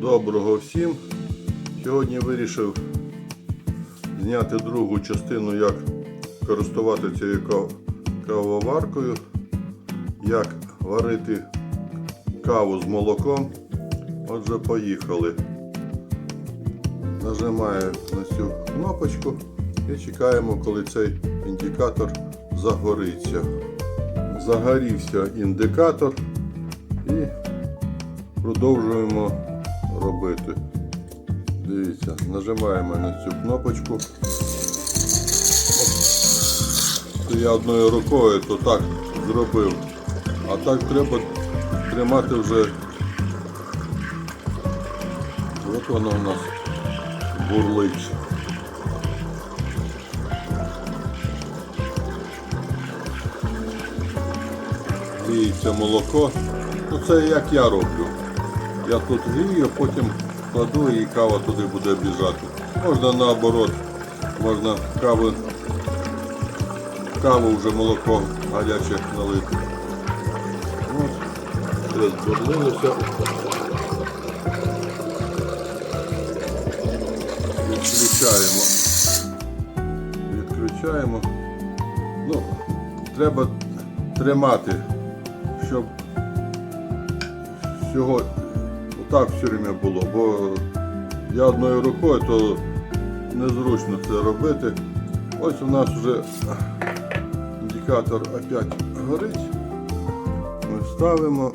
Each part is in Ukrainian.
Доброго всім! Сьогодні вирішив зняти другу частину, як користувати цією кавоваркою, як варити каву з молоком. Отже, поїхали. Нажимаю на цю кнопочку і чекаємо, коли цей індикатор загориться. Загорівся індикатор і продовжуємо робити. Дивіться, нажимаємо на цю кнопочку. Оп. Я одною рукою то так зробив. А так треба тримати вже. От воно у нас бурлить. Гріється молоко. Ну це як я роблю. Я тут грію, потім кладу і кава туди буде біжати. Можна наоборот, можна каву, каву вже молоко гаряче налити. От, все. Відключаємо. Відключаємо. Ну, треба тримати, щоб всього отак все время було, бо я одною рукою, то незручно це робити. Ось у нас вже індикатор опять горить. Ми ставимо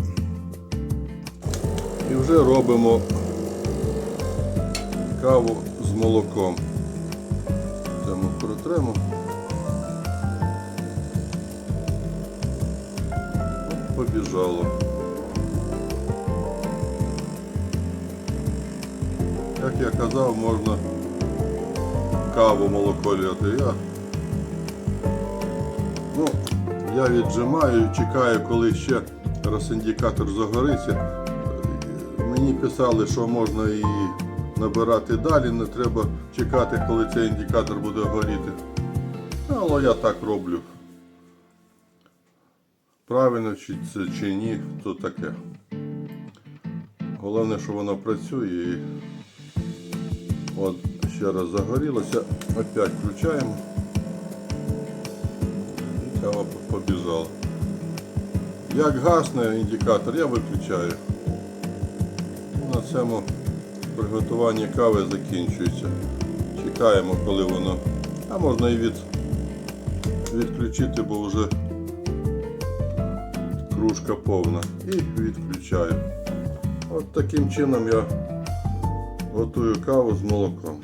і вже робимо каву з молоком. Це ми протремо. Побіжало. Як я казав, можна каву молоко льоти. Я, ну, я віджимаю, чекаю, коли ще раз індикатор загориться. Мені писали, що можна і набирати далі, не треба чекати, коли цей індикатор буде горіти. Але я так роблю. Правильно чи це чи ні, то таке. Головне, що воно працює От ще раз загорілося, опять включаємо. І кава побіжала. Як гасне індикатор, я виключаю. На цьому приготування кави закінчується. Чекаємо, коли воно. А можна і від... відключити, бо вже кружка повна. І відключаю. От таким чином я готую каву з молоком.